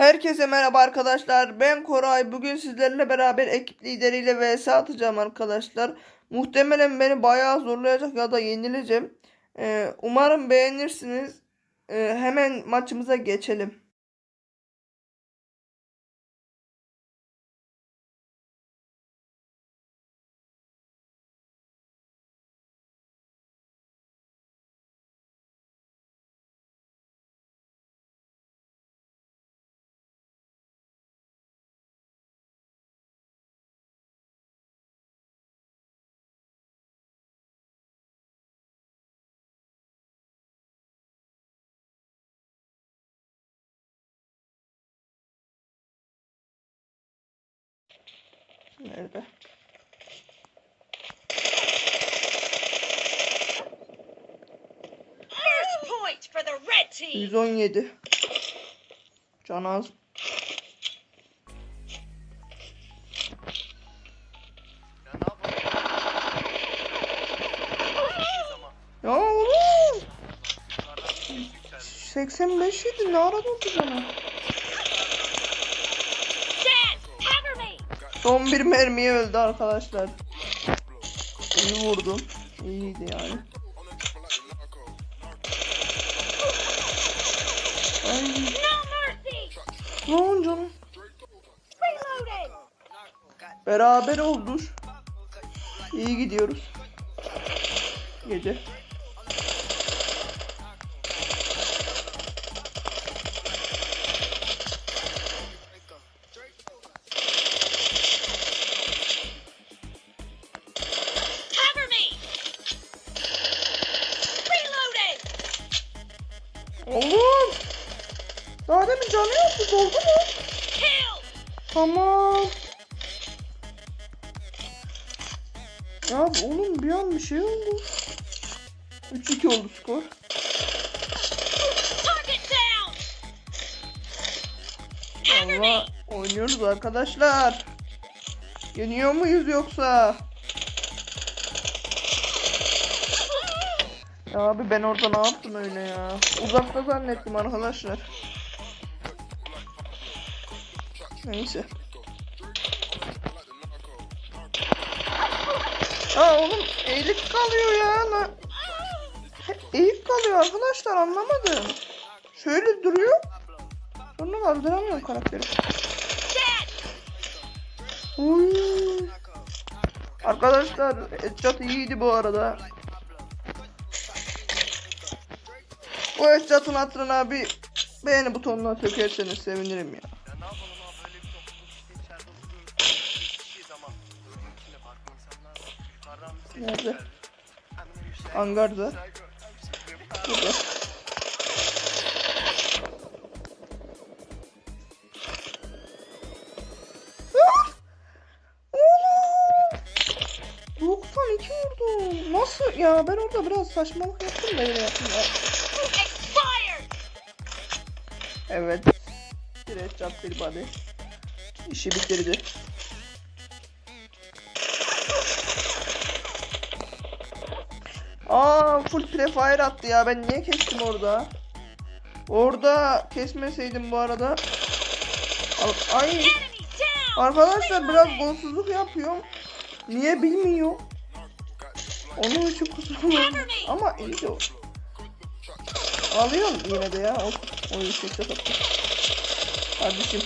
Herkese merhaba arkadaşlar. Ben Koray. Bugün sizlerle beraber ekip lideriyle vs atacağım arkadaşlar. Muhtemelen beni bayağı zorlayacak ya da yenileceğim. Ee, umarım beğenirsiniz. Ee, hemen maçımıza geçelim. Nerede? First point for the red team. 117. Can az. Ya oğlum. yukarıdan bir ses yükseldi. 85 idi. Ne ara oldu bana? Son bir mermiye öldü arkadaşlar. İyi vurdum. İyiydi yani. Ay, mercy. lan canım. Beraber oldur. İyi gidiyoruz. Gece. Tamam. Ya oğlum bir an bir şey oldu. 3-2 oldu skor. Allah oynuyoruz arkadaşlar. Yeniyor muyuz yoksa? Ya abi ben orada ne yaptım öyle ya? Uzakta zannettim arkadaşlar. Neyse. Aa oğlum eğik kalıyor ya. Na- Eğik kalıyor arkadaşlar anlamadım. Şöyle duruyor. Sonra kaldıramıyorum karakteri. Uy. Arkadaşlar headshot iyiydi bu arada. Bu headshot'ın hatırına bir beğeni butonuna sökerseniz sevinirim ya. Nerede? bir- Burada. Oğlum! 92 vurdum. Nasıl ya? Ben orada biraz saçmalık yaptım da yine yaptım ya. Evet. Bir headshot bir body. İşi bitirdi. Aa full prefire attı ya. Ben niye kestim orada? Orada kesmeseydim bu arada. Ay arkadaşlar biraz golsuzluk yapıyorum. Niye bilmiyor. Onun için kusurum. Ama iyi de o. Alıyorum yine de ya. O, o işe çok attı. Kardeşim.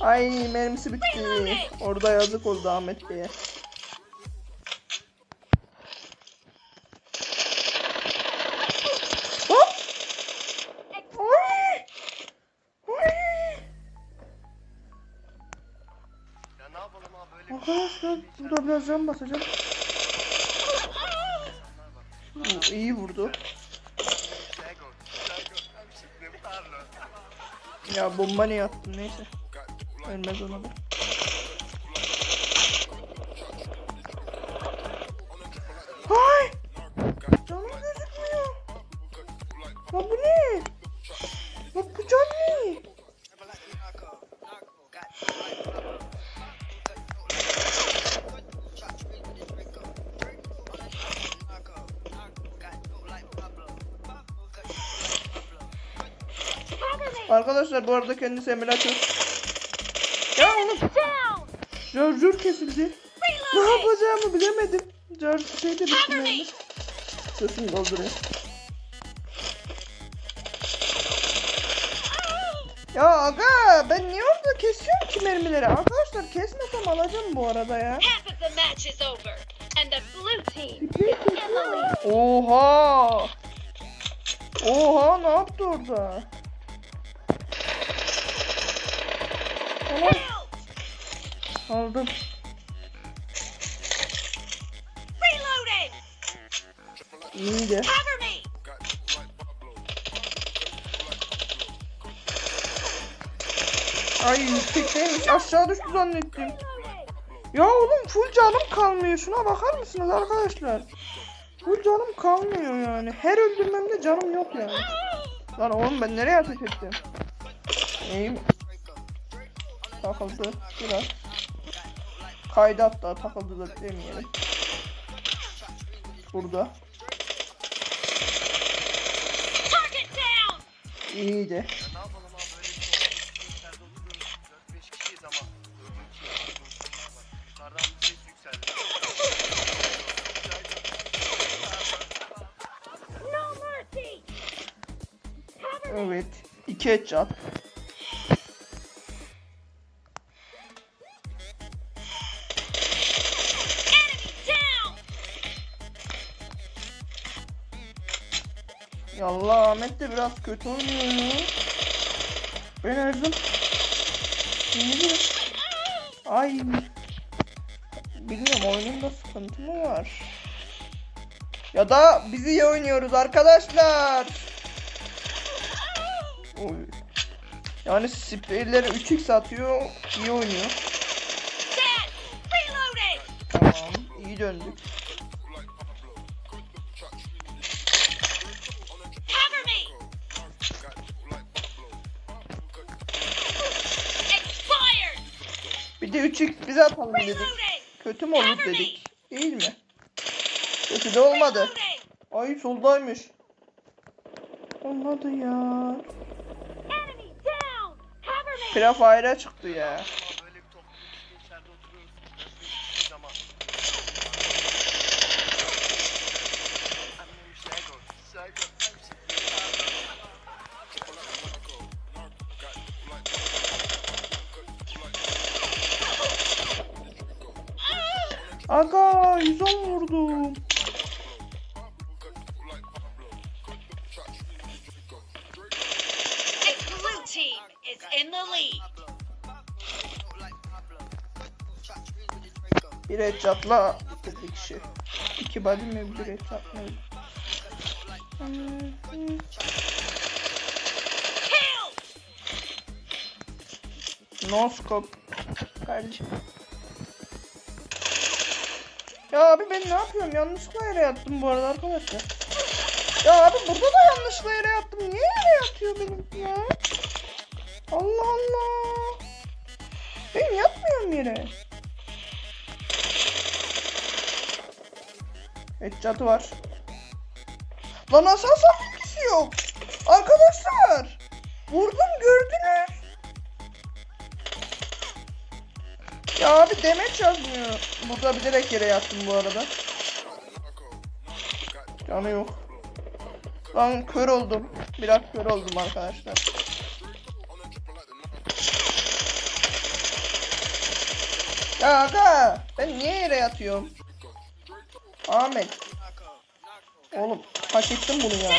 Ay mermisi bitti. Orada yazık oldu Ahmet Bey'e. Biraz can basacağım. Bu iyi vurdu. Ya bomba niye attın neyse. Ölmez ona da. Hay! Canım gözükmüyor. Ya bu ne? Ya bu can ne? Arkadaşlar bu arada kendisi emülatör. Ya oğlum. Charger kesildi. Ne yapacağımı bilemedim. Charger şey de bitti. Sesini doldurayım. Ya aga ben niye orada kesiyorum ki mermileri? Arkadaşlar kesmesem alacağım bu arada ya. Lead. Oha! Oha ne yaptı orada? Help! aldım. İyiydi. Ay yüksekteymiş aşağı düştü zannettim. Ya oğlum full canım kalmıyor. Şuna bakar mısınız arkadaşlar? Full canım kalmıyor yani. Her öldürmemde canım yok yani. Lan oğlum ben nereye ateş ettim? Neyim? Takıldı biraz. Kaydı hatta takıldı da demeyelim. Burada. İyiydi. Ya ne yapalım Ahmet de biraz kötü oynuyor ya. Ben öldüm. Şimdi Ay. Bilmiyorum oyununda sıkıntı mı var? Ya da biz iyi oynuyoruz arkadaşlar. Oy. Yani spreyleri 3x atıyor, iyi oynuyor. Tamam, iyi döndük. De 3x bize atalım dedik. Kötü mü olur dedik. Değil mi? Kötü de olmadı. Ay soldaymış. Olmadı ya. Prefire'a çıktı ya. Aga 110 vurdum. Bir headshot'la bitirdik işi. İki body mi bir headshot mı? No scope. Kardeşim. Ya abi ben ne yapıyorum? Yanlışlıkla yere yattım bu arada arkadaşlar. Ya abi burada da yanlışlıkla yere yattım. Niye yere yatıyor benim ya? Allah Allah. Ben yatmıyorum yere. Headshot'ı var. Lan hasar bilgisi yok. Arkadaşlar. Vurdum gördünüz. Abi demet yazmıyor. Burada bilerek yere yattım bu arada. Canı yok. Lan kör oldum. Biraz kör oldum arkadaşlar. Ya aga ben niye yere yatıyorum? Ahmet. Oğlum hak ettim bunu ya.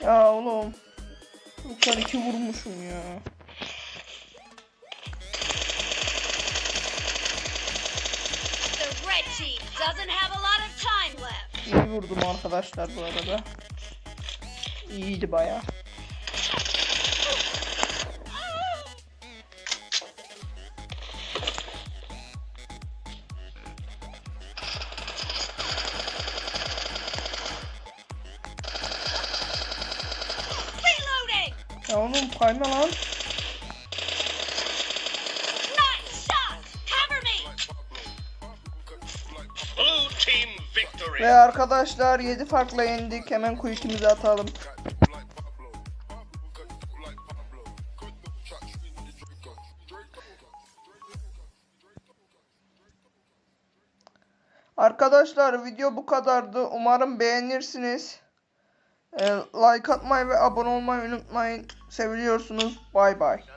Ya oğlum. Uçar iki vurmuşum ya. vurdum arkadaşlar bu arada. İyiydi baya. Ya oğlum kayma lan. Ve arkadaşlar 7 farkla yendik. Hemen quick'imizi atalım. Arkadaşlar video bu kadardı. Umarım beğenirsiniz. Ee, like atmayı ve abone olmayı unutmayın. Seviliyorsunuz. Bay bay.